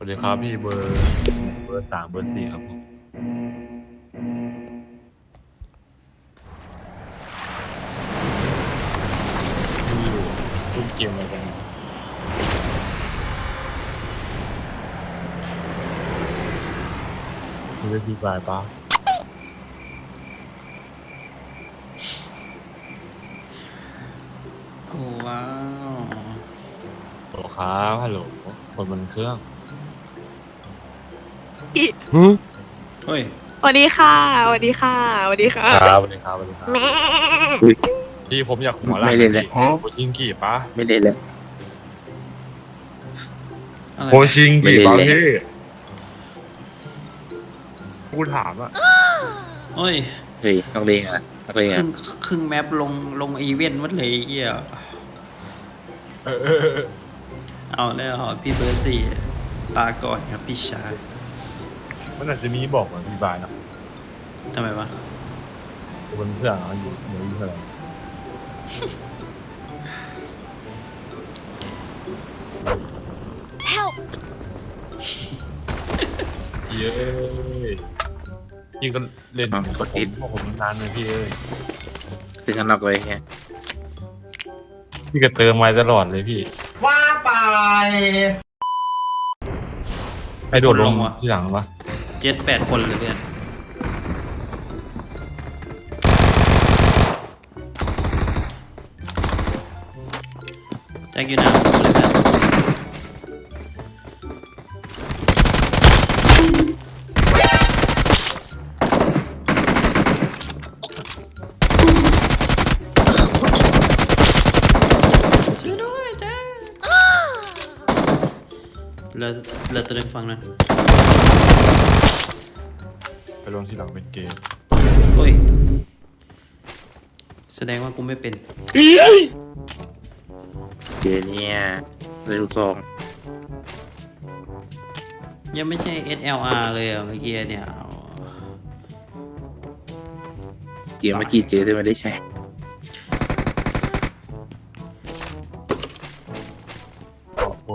สวัสดีครับพี่เบอร์เบอร์สามเบอร์สี่ครับผมมีอยู่รุ่นเกมอะไรกันมีเล่นฟรีไฟล์ปะโอ้ว้าวโหลครับฮัลโหลคนบนเครื่อง อิเฮ้ยสวัสดีค่ะสวัสดีค่ะสวัสดีค่ะ ครับสวัสดีครับสวัสดีครับพี่ผมอยากหัวล้านไม่เล่นเลยโคชิงกี่ปะไม่ได้เลยอะไรโคชิงกี่ปะไม่เล่นเลยพี่กูถามอะเฮ้ย เฮ้ยต้องเล่นอะต้องเล่นครึ่อะงครึ่งแมปลงลงอีเวนต์วัดเลยไอ้เหี้ยเออเออเออ เอาแล้วพี่เบอร์สี่ลาก่อนครับพี่ชาย มันอาจจะมีบอกเหมือนฟรีไฟล์นะทำไมวะ บนเครื่องอะอยู่เดี๋ยวอยู่เท่าไหร่เย้พี่ก็เล่นกับผมพวกผมนานเลยพี่เอ้ยถึงกันนอกเลยแค่พี่ก็เติมไว้ตลอดเลยพี่ว่าไป ไอโดดลงที่หลังปะ เจ็ดแปดคนเลยเพื่อนแจ็คอยู่หน้าผมเลยเพื่อนช่วยด้วยแจ็คเหลือเหลือตัวหนึงฟังนั้น ไปลงที่หลังเป็นเกมโอ้ย แสดงว่ากูไม่เป็น เจเนี่ยเลยลูกซองยังไม่ใช่ SLR เลยอะเมื่อกี้เนี่ย เกมเมื่อกี้เจได้ไม่ได้ใช้โอ้โห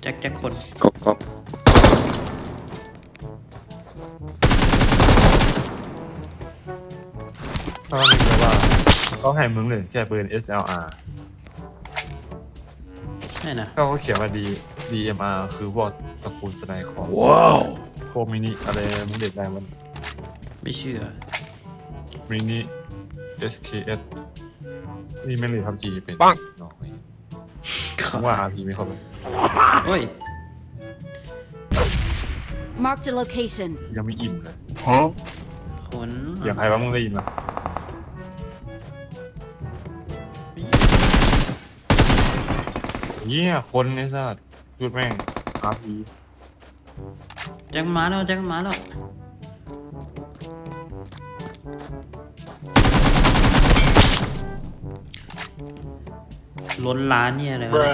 แจ็คแจ็คคนก๊อก เขาเรียกว่าเขาให้มึงเลยแค่ปืน SLR ใช่นะก็เขาเขียนว่า D DMR คือพวกตระกูลสไนคอร์ว้าวพวกมินิอะไรมึงเด็กอะไรมันไม่เชื่อมินิ SKS นี่ไม่เลยทับจีเป็นปังน้อยผมว่า RP ไม่เข้าไปโอ้ย Marked a location. ยังไม่อิ่มเลยคน อย่างไรวะมึงได้ยินไหม เยี่ยคนไอ้สัสพูดแม่ง RP แจ็คมันมาแล้วแจ็คมันมาแล้วล้นร้านเนี่ยอะไรวะ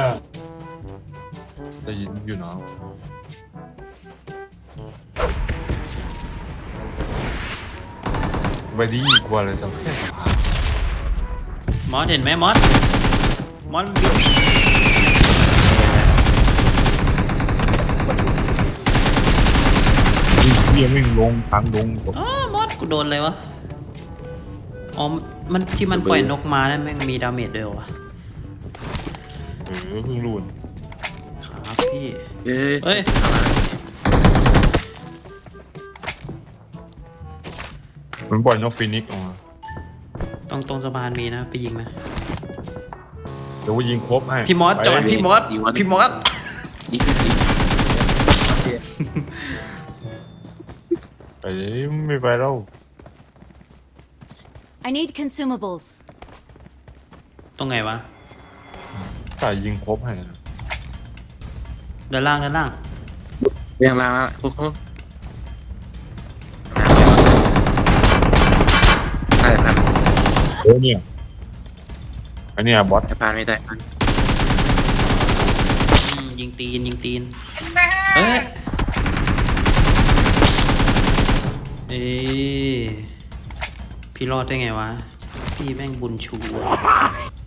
ได้ยินอยู่เนาะไปดีกว่าเลยสักแค่สะพานมอสเห็นไหมมอสมอสเฮียไม่งลงทางลงกดอ๋อมอสกูโดนอะไรวะ อ๋อ มันที่มันปล่อยนกมานั่นแม่งมีดาเมจด้วยเหรอวะเออเพิ่งรู้นะครับพี่ เอ้ยเฮ้ย มันปล่อยนกฟินิกซ์ออกมาตรงตรงสะพานมีนะไปยิงนะเดี๋ยวกูยิงครบให้พี่มอสไปจอดพี่มอสพี่มอสยิงขึ้น ยิงไปไม่ไปแล้ว I need consumables. ตรงไหนวะใส่ยิงครบให้นะด้านล่างด้านล่าง เรื่องราวโอ้โหใช่ครับเฮ้ยเนี่ยอันเนี้ยบอสแต่พานไม่ได้อืมยิงตีนยิงตีนเฮ้ย เอ้ ยพี่รอดได้ไงวะ พี่แม่งบุญชูอะ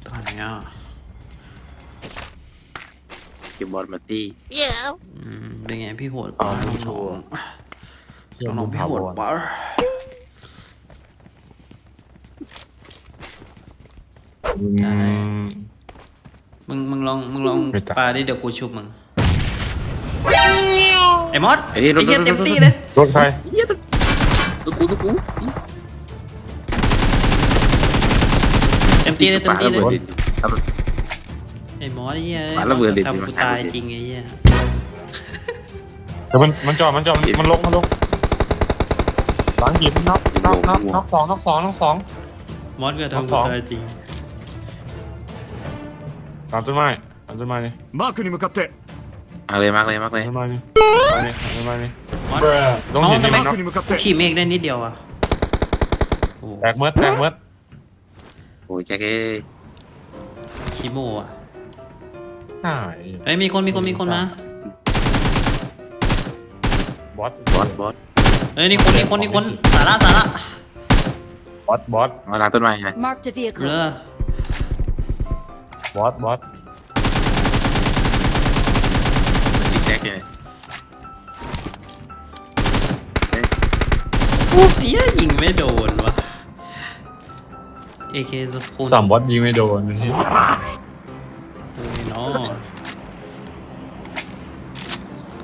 ตอนเนี้ยเก็บบอลมาตี้อืมเป็นไงพี่โหดปะน้องน้องๆน้องๆพี่โหดปะอืม มึงมึงลองมึงลองไม่ตัดปาดิเดี๋ยวกูชุบมึงไอ้มอสเอ้ไอ้ยรถเหี้ยรถเต็มรถที่เลยรถใครตุ๊กกูตุ๊กกู เต็มที่เลยเต็มที่เลย ปาระบิดครับ ไอ้มอสไอ้เหี้ย ปาระเบิดดิ ทำกู มัน ตาย ระเบิด จริงไอ้เหี้ย เดี๋ยวมันมันจอดมันจอดมันลงมันลงหลังหยิบน็อกน็อกน็อกน็อกสองน็อกสองน็อกสอง มอสก็ น้อง ทำ ส กู อง ตายจริง ตามต้นไม้ตามต้นไม้นี่ マークに向かって มาเลยมาเลยมาเลยมาเลยมาเลยมาต้องหนีไม่น็อกกูขี่เมฆได้นิดเดียวอะแตกเมิดแตกเมิดโอ้ยแจ็คเอ้คิโมอะใช่เอ้ยมีคนมีคนมีคนมาบอสบอสบอสเอ้ยนี่คนนี่คนนี่คนสาระสาระบอสบอสมาหลังต้นไม้ไงเออบอสบอส ติดแจ็คเลยเหี้ยยิงไม่โดนวะเอเคสคูลสามบอสยิงไม่โดนนี่โอ้ยเนาะ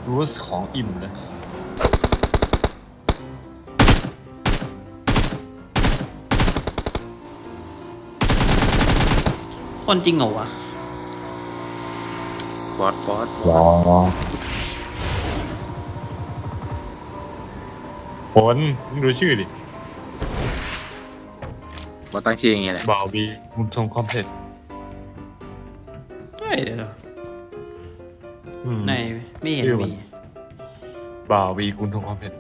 รู้สึกของอิ่มเลยคนจริงเหรอวะ บอสบอสรอผลมึงดูชื่อดิบอสตั้งชื่ออย่างเงี้ยแหละบ่าวบีมุนทงคอมเพล็กซ์เฮ้ยเดี๋ยวอืม ไหนไม่เห็นชื่อมัน มี บ่าวบีกุนทงคอมเพล็กซ์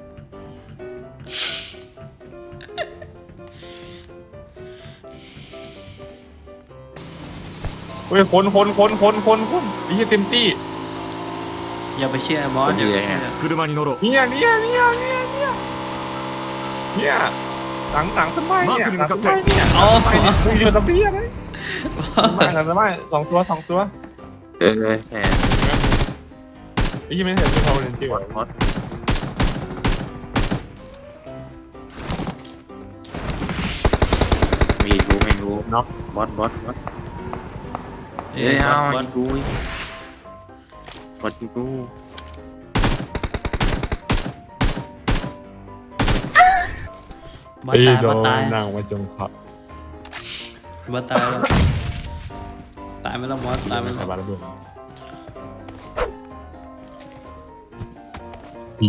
เฮ้ยคนคนคนคนคนคนไอ้เหี้ยเต็มที่ อย่าไปเชื่อบอสอย่าไปเชื่อ 車に乗ろう เนี่ยเนี่ยเนี่ยเนี่ยเนี่ยเนี่ยหลังหลังต้นไม้เนี่ยหลังต้นไม้เนี่ย เอา ต้นไม้เนี่ยมึงอยู่ตรงนี้อะไรต้นไม้หลังต้นไม้สองตัวสองตัว เออแหม ไอ้ยี่ไม่เห็นเป็นเขาเรนเจอบ อสบอสมีรู้ไม่รู้ น็อก บอสบอสบอส เอ้เอ้ยยเอาบอสยิงกูบอสยิงกูบอสไอ้ตายโดบอสนตายนางมาจงขับบอสตายแล้วตายไปแล้วบอสตายไปใส่แล้วบาระเบิดอี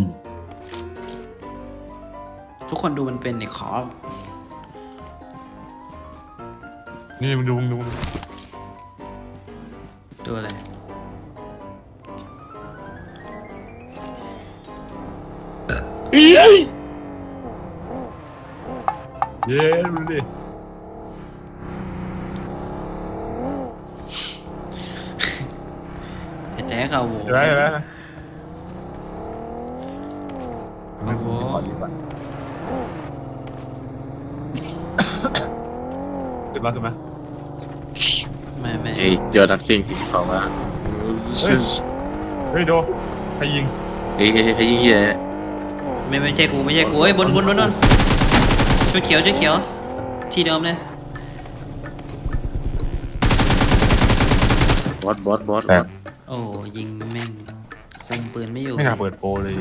ทุกคนดูมันเป็นไอ้ขอนี่มึงดูมึงดู มึงดูดูอะไรเย้ดูดิไอ้แจ๊คเอาโว้เห็นไหมเห็นไหมเอาโว้ขึ้นมาขึ้นมา ไม่ไม่เฮ้ยเจอนักสิ่งสิ่งของมาเฮ้ย เฮ้ยโดใครยิงเฮ้ยเฮ้ยเฮ้ยยิงเหี้ยไม่ไม่ใช่กูไม่ใช่กูเฮ้ยบนบนบนบนชุดเขียวชุดเขียว ที่เดิมเลยบอสบอสบอสแต่โอ้ยิงแม่งคุมปืนไม่อยู่ไม่น่าเปิดโปรเลย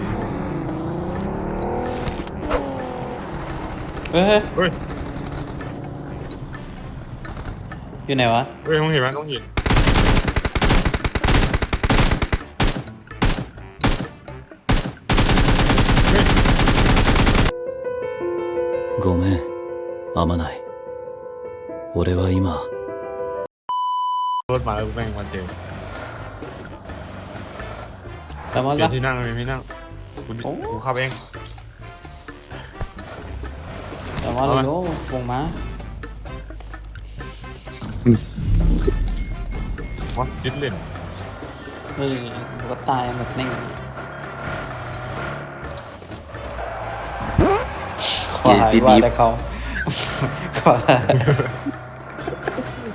เฮ้ยเฮ้ย อยู่ไหนวะ เฮ้ยต้องเห็นไหมต้องเห็น ごめん、あまない。俺は今、 รถมาแล้วแม่งมาเจอ แต่มอส เปลี่ย ปะ นที่นั่งเลยที่นั่งคุณ โอ้ กูขับเอง แต่มอสเลยโอ้วงม้า วัดจิตเล่นเออก็ตายหมดนี่ควายว่าแต่เขาควาย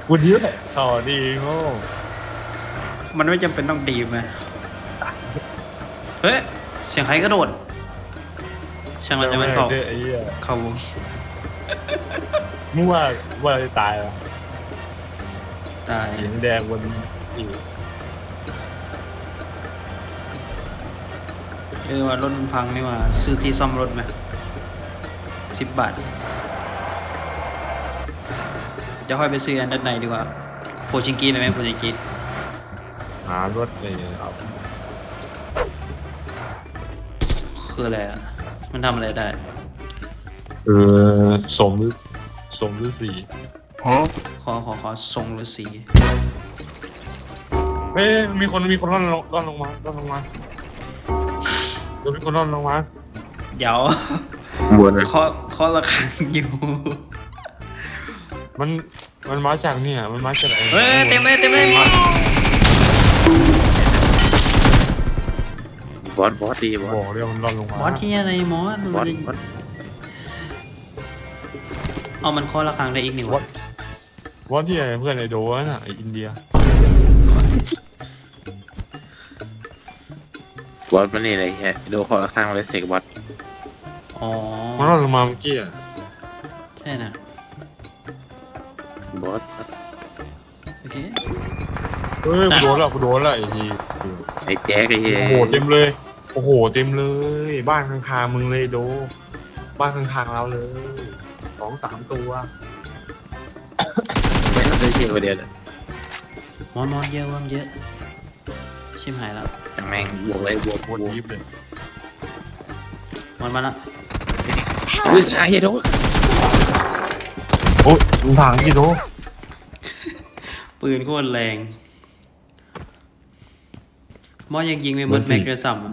กูเยอะสอดีโง่มันไม่จำเป็นต้องดีมนะเฮ้ย เสียงใครกระโดดช่างมันจะมันเขาเจอไอ้เหี้ยเขามึงว่าว่าจะตายเหรอ ตายเสียงแดงบนอีกเออว่ารถมันพังนี่ว่า ซื้อที่ซ่อมรถไหมสิบบาท จะค่อยไปซื้ออันด้านในดีกว่าโพชิงกีได้ไหมโพชิงกีหารถอะไรเนี่ยครับคืออะไรอะ มันทำอะไรได้ เออสมฤสมฤษี ขอขอขอทรงฤาษีเฮ้ยมีคนมีคนร่อนลงร่อนลงมาร่อนลงมาเดี๋ยวมีคนร่อนลงมาเดี๋ยวบนนะเคาะเคาะระฆังอยู่มันมันมาจากเนี่ยมันมาจากไอ้เฮ้ยเต็มเลยเต็มเลยบอสบอสดีบอสบอกเรียกมันร่อนลงมาบอสที่อะไรมอสบอสบอสเอามันเคาะระฆังได้อีกนี่วะ ว่าที่ไอ้เพื่อนไอ้โดนน่ะไอ้อินเดีย บอสมันนี่อะไรแค่ดูขอข้างเลยเสกบอสอ๋อ มันร่อนลงมาเมื่อกี้อะใช่นะ บอสโอเค เฮ้ยกูโดนละกูโดนละไอ้ทีไอ้แจ๊กไอ้เหี้ยโอ้โหเต็มเลย โอ้โหเต็มเลย บ้านข้างๆมึงเลยโด บ้านข้างๆเราเลยสองสามตัว ไม่ทำได้ชื่อประเดี๋ยวเลยมอนมอนเยอะเวมเยอะ ชิมหายแล้วจังแม่งบวกเลยบวกโคบวตรกยิบเลยมอนมาละอุ้ยไอ้เหี้ยโดนโอ้ยมึงทางกี่โดปืนโคตรแรง มอนยังยิงไม่หมดแม็กซ์ด้วยซ้ำอะ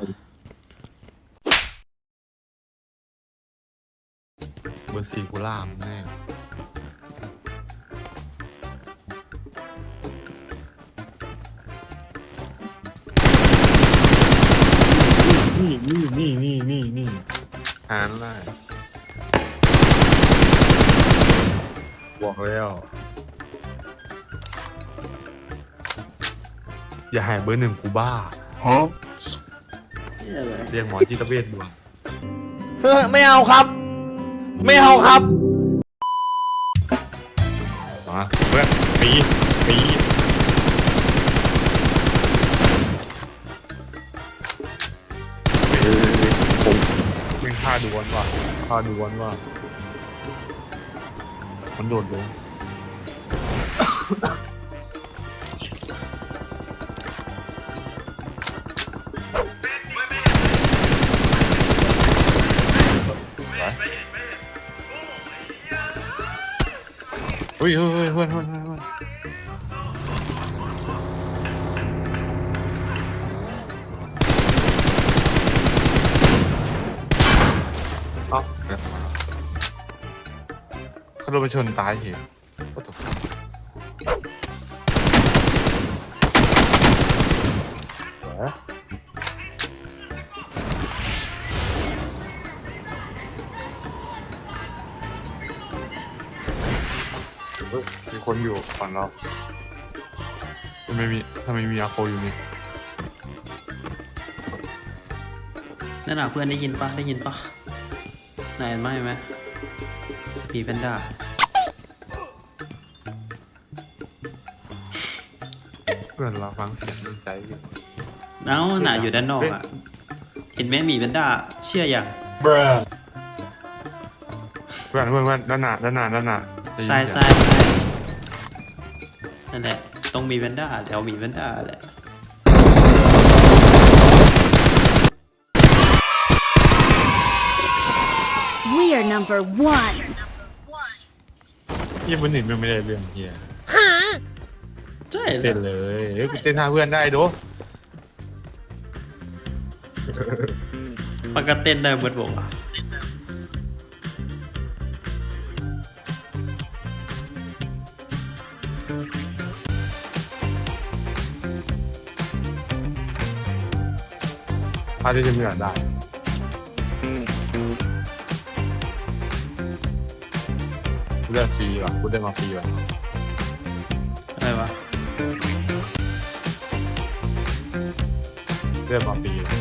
เบอร์สี่กูล่ามแน่ นี่นี่นี่นี่นี่นี่หานได้บอกแล้ว อย่าหายเบอร์หนึ่งกูบ้าเรียกหมอที่ตะเวนด่วนไม่เอาครับ ไม่เอาครับ มาเพื่อนปีปี ดวนว่ะฆ่าดวนว่ะมันโดดลงเฮ้ยเฮ้ยเฮ้ยเฮ้ยเฮ้ย โดนไปชนตายเฉยก็ตกเหรอเฮ้ยมีคนอยู่ฝั่งเราทำไมมีทำไมมีอาโคอยู่นี่นั่นน่ะเพื่อนได้ยินปะได้ยินปะนายเห็นไหมเห็นไหม ปีแพนด้าเพื่อนเราฟังเสียงดีใจอยู่ เอ้าหนาอยู่ด้านนอกอะ เห็นไหมหมีแพนด้าเชื่ออย่างเพื่อนเพื่อนเพื่อนด้านหน้าด้านหน้าด้านหน้าได้ยินซ้ายเสีซ้ายยซ้ายนั่นแหละตรงมีแพนด้าแถวมีแพนด้าแหละ We are number one. ยี่บนหนึ่งมันไม่ได้เรื่องเฮียใช่เหรเต้อนเลยเฮ้ยกูเต้นท่าเพื่อนได้ดูปกติเต้นได้เบิดบอกอะท่าที่จะไม่อยากได้ กูได้ฟรีว่ะกูได้มาฟรีว่ะอะไรวะได้มาฟรีว่ะ